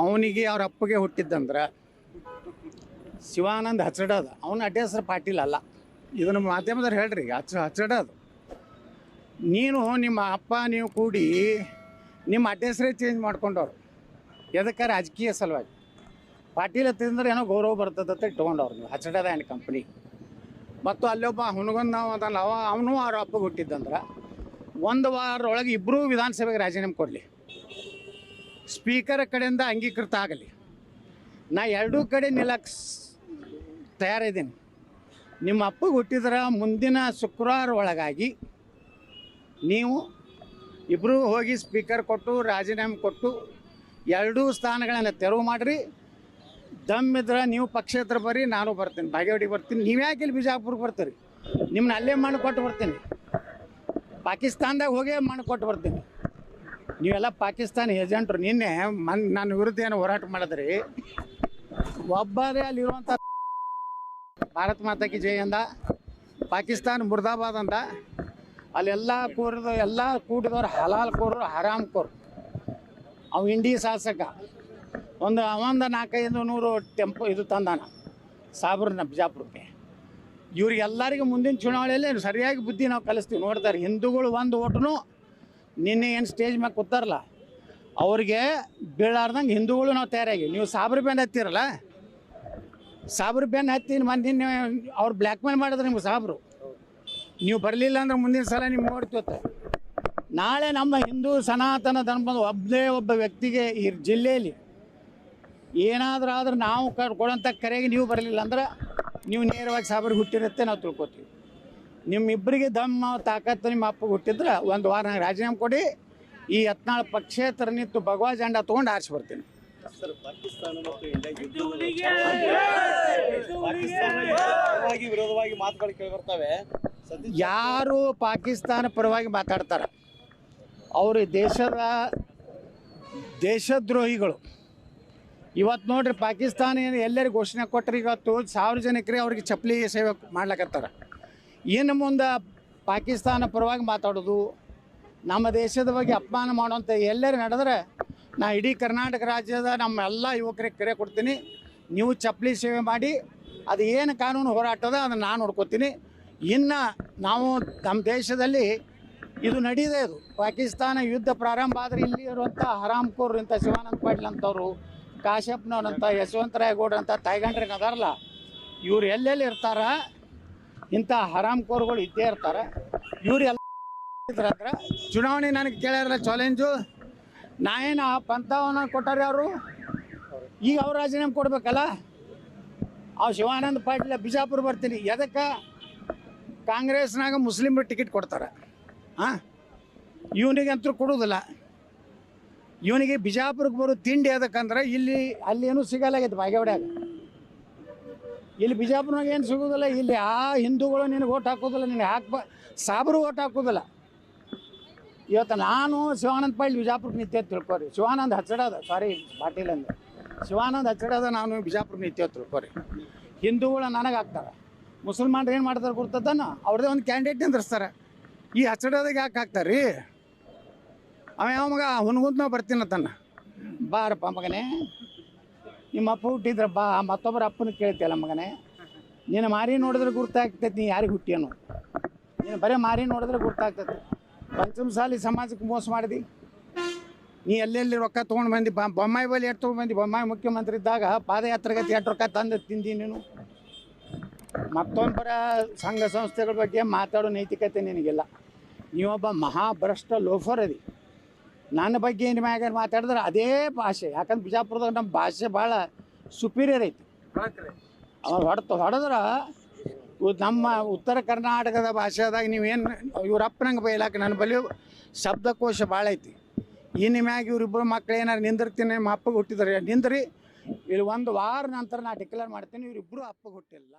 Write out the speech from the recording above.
ಅವನಿಗೆ ಅವ್ರ ಅಪ್ಪಗೆ ಹುಟ್ಟಿದ್ದಂದ್ರೆ ಶಿವಾನಂದ್ ಹಚ್ಚಡೋದು ಅವನ ಅಡ್ಡ ಹೆಸರು ಪಾಟೀಲ್ ಅಲ್ಲ. ಇದನ್ನು ಮಾಧ್ಯಮದವ್ರು ಹೇಳ್ರಿ ಹಚ್ಚ ಹಚ್ಚಡೋದು ನೀನು ನಿಮ್ಮ ಅಪ್ಪ, ನೀವು ಕೂಡಿ ನಿಮ್ಮ ಅಡ್ಡ ಚೇಂಜ್ ಮಾಡ್ಕೊಂಡವ್ರು. ಎದಕ್ಕೆ ರಾಜಕೀಯ ಸಲುವಾಗಿ? ಪಾಟೀಲ್ ಹತ್ತಿದ್ರೆ ಏನೋ ಗೌರವ ಬರ್ತದಂತ ಇಟ್ಕೊಂಡವ್ರು ನೀವು. ಹಚ್ಚಡದ ಆ್ಯಂಡ್ ಕಂಪ್ನಿ ಮತ್ತು ಅಲ್ಲೊಬ್ಬ ಹುನಗೊಂದ ಅದಲ್ಲ, ಅವ ಅವನು ಅವ್ರ ಅಪ್ಪಗೆ ಹುಟ್ಟಿದ್ದಂದ್ರೆ ಒಂದು ವಾರದೊಳಗೆ ಇಬ್ಬರೂ ವಿಧಾನಸಭೆಗೆ ರಾಜೀನಾಮೆ ಕೊಡಲಿ. ಸ್ಪೀಕರ್ ಕಡೆಯಿಂದ ಅಂಗೀಕೃತ ಆಗಲಿ. ನಾ ಎರಡೂ ಕಡೆ ನಿಲ್ಲಕ್ಕೆ ತಯಾರಿದ್ದೀನಿ. ನಿಮ್ಮ ಅಪ್ಪಗೆ ಹುಟ್ಟಿದ್ರೆ ಮುಂದಿನ ಶುಕ್ರವಾರ ಒಳಗಾಗಿ ನೀವು ಇಬ್ಬರೂ ಹೋಗಿ ಸ್ಪೀಕರ್ ಕೊಟ್ಟು, ರಾಜೀನಾಮೆ ಕೊಟ್ಟು ಎರಡೂ ಸ್ಥಾನಗಳನ್ನು ತೆರವು ಮಾಡಿರಿ. ದಮ್ಮಿದ್ರೆ ನೀವು ಪಕ್ಷೇತ್ರ ಬರ್ರಿ, ನಾನು ಬರ್ತೀನಿ. ಬಾಗೇವಾಡಿಗೆ ಬರ್ತೀನಿ. ನೀವು ಯಾಕೆ ಇಲ್ಲಿ ಬಿಜಾಪುರ್ಗೆ ಬರ್ತೀರಿ? ನಿಮ್ಮನ್ನ ಅಲ್ಲೇ ಮಣ್ಣು ಕೊಟ್ಟು ಬರ್ತೀನಿ. ಪಾಕಿಸ್ತಾನದಾಗ ಹೋಗೇ ಮಣ್ಣು ಕೊಟ್ಟು ಬರ್ತೀನಿ. ನೀವೆಲ್ಲ ಪಾಕಿಸ್ತಾನ ಏಜೆಂಟ್ರು, ನಿನ್ನೆ ಮನ್, ನನ್ನ ವಿರುದ್ಧ ಏನು ಹೋರಾಟ ಮಾಡಿದ್ರಿ. ಒಬ್ಬರೇ ಅಲ್ಲಿರುವಂಥ ಭಾರತ್ ಮಾತಾಕಿ ಜೈ ಅಂದ, ಪಾಕಿಸ್ತಾನ ಮುರ್ದಾಬಾದ್ ಅಂದ. ಅಲ್ಲೆಲ್ಲ ಕೂರಿದ, ಎಲ್ಲ ಕೂಡಿದವ್ರು ಹಲಾಲ್ ಕೋರು ಹರಾಮ್ ಕೋರು. ಅವು ಇಂಡಿ ಶಾಸಕ. ಒಂದು ಅವಂದ ನಾಲ್ಕೈದು ನೂರು ಟೆಂಪೋ ಇದು ತಂದಾನ, ಸಾಬ್ರನ್ನ ಬಿಜಾಪುರಕ್ಕೆ. ಇವ್ರಿಗೆಲ್ಲರಿಗೂ ಮುಂದಿನ ಚುನಾವಣೆಯಲ್ಲಿ ಸರಿಯಾಗಿ ಬುದ್ಧಿ ನಾವು ಕಲಿಸ್ತೀವಿ. ನೋಡ್ತಾರೆ, ಹಿಂದೂಗಳು ಒಂದು ಓಟನು ನಿನ್ನೆ ಏನು ಸ್ಟೇಜ್ ಮ್ಯಾಗ ಕೂತಾರಲ್ಲ, ಅವ್ರಿಗೆ ಬೀಳಾರ್ದಂಗೆ ಹಿಂದೂಗಳು ನಾವು ತಯಾರಾಗಿ, ನೀವು ಸಾಬ್ರ ಬೆನ್ ಹತ್ತಿರಲ್ಲ? ಸಾಬ್ರ ಬೆನ್ ಹತ್ತಿ ಮಂದಿ ಅವ್ರು ಬ್ಲ್ಯಾಕ್ ಮೇಲ್ ಮಾಡಿದ್ರೆ ನಿಮ್ಗೆ ಸಾಬ್ರು. ನೀವು ಬರಲಿಲ್ಲ ಅಂದ್ರೆ ಮುಂದಿನ ಸಲ ನಿಮ್ಗೆ ನೋಡ್ತೀವತ್ತೆ ನಾಳೆ ನಮ್ಮ ಹಿಂದೂ ಸನಾತನ ಧರ್ಮದ ಒಬ್ಬನೇ ಒಬ್ಬ ವ್ಯಕ್ತಿಗೆ ಈ ಜಿಲ್ಲೆಯಲ್ಲಿ ಏನಾದರೂ ಆದ್ರೆ ನಾವು ಕೊಡೋಂಥ ಕರೆಗೆ ನೀವು ಬರಲಿಲ್ಲ ಅಂದ್ರೆ ನೀವು ನೇರವಾಗಿ ಸಾಬ್ರಿಗೆ ಹುಟ್ಟಿರುತ್ತೆ, ನಾವು ತಿಳ್ಕೊತೀವಿ. ನಿಮ್ಮಿಬ್ಬರಿಗೆ ದಮ್ಮ, ತಾಕತ್ತು ನಿಮ್ಮ ಅಪ್ಪಗೆ ಹುಟ್ಟಿದ್ರೆ ಒಂದು ವಾರ ನಂಗೆ ರಾಜೀನಾಮೆ ಕೊಡಿ. ಈ ಹತ್ನಾಳು ಪಕ್ಷೇತರ ನಿಂತು ಭಗವಾ ಜಂಡ ತೊಗೊಂಡು ಆರಿಸಿ ಬರ್ತೀನಿ. ವಿರೋಧವಾಗಿ ಮಾತುಗಳು ಯಾರು ಪಾಕಿಸ್ತಾನ ಪರವಾಗಿ ಮಾತಾಡ್ತಾರೆ? ಅವರು ದೇಶದ ದೇಶದ್ರೋಹಿಗಳು. ಇವತ್ತು ನೋಡ್ರಿ ಪಾಕಿಸ್ತಾನ ಏನು ಎಲ್ಲರಿಗೂ ಘೋಷಣೆ ಕೊಟ್ಟರೆ ಇವತ್ತು ಜನಕ್ಕೆ ಅವ್ರಿಗೆ ಚಪ್ಪಲಿ ಸೇವೆ ಮಾಡ್ಲಕತ್ತಾರ. ಇನ್ನು ಮುಂದೆ ಪಾಕಿಸ್ತಾನ ಪರವಾಗಿ ಮಾತಾಡೋದು, ನಮ್ಮ ದೇಶದ ಬಗ್ಗೆ ಅಪಮಾನ ಮಾಡುವಂಥ ಎಲ್ಲರೂ ನಡೆದ್ರೆ ನಾ ಇಡೀ ಕರ್ನಾಟಕ ರಾಜ್ಯದ ನಮ್ಮ ಎಲ್ಲ ಯುವಕರಿಗೆ ಕರೆ ಕೊಡ್ತೀನಿ. ನೀವು ಚಪ್ಪಲಿ ಸೇವೆ ಮಾಡಿ, ಅದು ಏನು ಕಾನೂನು ಹೋರಾಟದ ಅದನ್ನು ನಾನು ನೋಡ್ಕೋತೀನಿ. ಇನ್ನು ನಾವು ನಮ್ಮ ದೇಶದಲ್ಲಿ ಇದು ನಡೀದೆ ಇದು ಪಾಕಿಸ್ತಾನ ಯುದ್ಧ ಪ್ರಾರಂಭ ಆದರೆ ಇಲ್ಲಿ ಇರುವಂಥ ಹರಾಮ್ಕೋರ್ ಇಂಥ ಶಿವಾನಂದ ಪಾಟೀಲ್ ಅಂತವರು ಕಾಶ್ಯಪ್ನವ್ರಂಥ ಯಶವಂತರಾಯಗೌಡ್ರಂಥ ತಾಯ್ಗಂಡ್ರಿಗೆ ಅದಾರಲ್ಲ, ಇವ್ರು ಎಲ್ಲೆಲ್ಲಿ ಇರ್ತಾರ? ಇಂಥ ಹರಾಮ್ಕೋರ್ಗಳು ಇದ್ದೇ ಇರ್ತಾರೆ. ಇವ್ರು ಎಲ್ಲ ಹತ್ರ ಚುನಾವಣೆ ನನಗೆ ಕೇಳ್ಯಾರಲ್ಲ ಚಾಲೆಂಜು ನಾ ಏನು ಪಂಥವನ್ನ ಕೊಟ್ಟಾರೆ ಅವರು ಈಗ ಅವ್ರ ರಾಜೀನಾಮೆ ಕೊಡ್ಬೇಕಲ್ಲ? ಆ ಶಿವಾನಂದ ಪಾಟೀಲ ಬಿಜಾಪುರ ಬರ್ತೀನಿ. ಎದಕ್ಕೆ? ಕಾಂಗ್ರೆಸ್ನಾಗ ಮುಸ್ಲಿಮ್ರು ಟಿಕೆಟ್ ಕೊಡ್ತಾರೆ. ಹಾಂ ಇವನಿಗಂತೂ ಕೊಡೋದಿಲ್ಲ. ಇವನಿಗೆ ಬಿಜಾಪುರಕ್ಕೆ ಬರೋ ತಿಂಡಿ ಅದಕ್ಕಂದ್ರೆ ಇಲ್ಲಿ ಅಲ್ಲಿ ಏನೂ ಸಿಗಲ್ಲಾಗೈತೆ ಬಾಗೇವಾಡ್ಯಾಗ. ಇಲ್ಲಿ ಬಿಜಾಪುರನಾಗ ಏನು ಸಿಗೋದಿಲ್ಲ, ಇಲ್ಲಿ ಆ ಹಿಂದೂಗಳು ನಿನಗೆ ಓಟ್ ಹಾಕೋದಿಲ್ಲ, ನಿನಗೆ ಹಾಕ್ಬ ಸಾಬ್ರು ಓಟ್ ಹಾಕೋದಿಲ್ಲ. ಇವತ್ತು ನಾನು ಶಿವಾನಂದ ಪಾಟೀಲ್ ಬಿಜಾಪುರಕ್ಕೆ ನಿತ್ಯ ತಿಳ್ಕೊರಿ. ಶಿವಾನಂದ ಹಚ್ಚಡದ ಸಾರಿ ಪಾಟೀಲ್ ಅಂದ್ರೆ ಶಿವಾನಂದ್ ಹಚ್ಚಡದ, ನಾನು ಬಿಜಾಪುರ ನಿತ್ಯ ತಿಳ್ಕೊರಿ. ಹಿಂದೂಗಳು ನನಗೆ ಹಾಕ್ತಾರೆ. ಮುಸಲ್ಮಾನ್ರು ಏನು ಮಾಡ್ತಾರೆ ಗುರ್ತದನ ಅವ್ರದ್ದೇ ಒಂದು ಕ್ಯಾಂಡಿಡೇಟ್ ನಿಂದಿರ್ಸ್ತಾರೆ. ಈ ಹಚ್ಚಡದಾಗ ಯಾಕೆ ಹಾಕ್ತಾರೆ? ರೀ ಅವ ಯಾವ ಮಗ ಹುನ್ಗುಂತ ನಾವು ಬರ್ತೀನತ್ತನ್ನ ಬಾರಪ್ಪ ಮಗನೇ. ನಿಮ್ಮ ಅಪ್ಪ ಹುಟ್ಟಿದ್ರಪ್ಪ ಮತ್ತೊಬ್ಬರ ಅಪ್ಪನ ಕೇಳ್ತಿಯಲ್ಲ ಮಗನೇ. ನೀನು ಮಾರಿ ನೋಡಿದ್ರೆ ಗುರ್ತಾಗ್ತೈತಿ, ನೀ ಯಾರಿಗೆ ಹುಟ್ಟಿಯನು ನೀನು ಬರೀ ಮಾರಿ ನೋಡಿದ್ರೆ ಗುರ್ತಾಗ್ತೈತಿ. ಪಂಚಮಸಾಲಿ ಸಮಾಜಕ್ಕೆ ಮೋಸ ಮಾಡಿದಿ. ನೀ ಎಲ್ಲೆಲ್ಲಿ ರೊಕ್ಕ ತೊಗೊಂಡು ಬಂದು, ಬ, ಬೊಮ್ಮಾಯಿ ಬಳಿ ಎಷ್ಟು ತೊಗೊಂಡು ಬಂದು? ಬೊಮ್ಮಾಯಿ ಮುಖ್ಯಮಂತ್ರಿ ಇದ್ದಾಗ ಪಾದಯಾತ್ರೆಗತಿ ಎಷ್ಟು ರೊಕ್ಕ ತಂದು ತಿಂದಿ ನೀನು? ಮತ್ತೊಬ್ಬರ ಸಂಘ ಸಂಸ್ಥೆಗಳ ಬಗ್ಗೆ ಮಾತಾಡೋ ನೈತಿಕತೆ ನಿನಗಿಲ್ಲ. ನೀವೊಬ್ಬ ಮಹಾಭ್ರಷ್ಟ ಲೋಫರ್ ಅದಿ. ನನ್ನ ಬಗ್ಗೆ ನಿಮ್ಮ ಮ್ಯಾಗ ಮಾತಾಡಿದ್ರೆ ಅದೇ ಭಾಷೆ. ಯಾಕಂದ್ರೆ ಬಿಜಾಪುರದಾಗ ನಮ್ಮ ಭಾಷೆ ಭಾಳ ಸುಪೀರಿಯರ್ ಐತಿ. ಅವ್ರು ಹೊಡೆತ ಹೊಡೆದ್ರೆ ನಮ್ಮ ಉತ್ತರ ಕರ್ನಾಟಕದ ಭಾಷೆದಾಗ ನೀವೇನು ಇವ್ರಪ್ಪನಂಗೆ ಬೈಲಾಕ ನನ್ನ ಬಳಿ ಶಬ್ದಕೋಶ ಭಾಳ ಐತಿ. ಇನ್ನು ಮ್ಯಾಗ ಇವ್ರಿಬ್ಬರು ಮಕ್ಳು ಏನಾರು ನಿಂದಿರ್ತೀನಿ ನಿಮ್ಮ ಅಪ್ಪಗೆ ಹುಟ್ಟಿದ್ರೆ ನಿಂದ್ರಿ. ಇಲ್ಲಿ ಒಂದು ವಾರ ನಂತರ ನಾ ಡಿಕ್ಲೇರ್ ಮಾಡ್ತೀನಿ ಇವರಿಬ್ಬರು ಅಪ್ಪಗೆ ಹುಟ್ಟಿಲ್ಲ.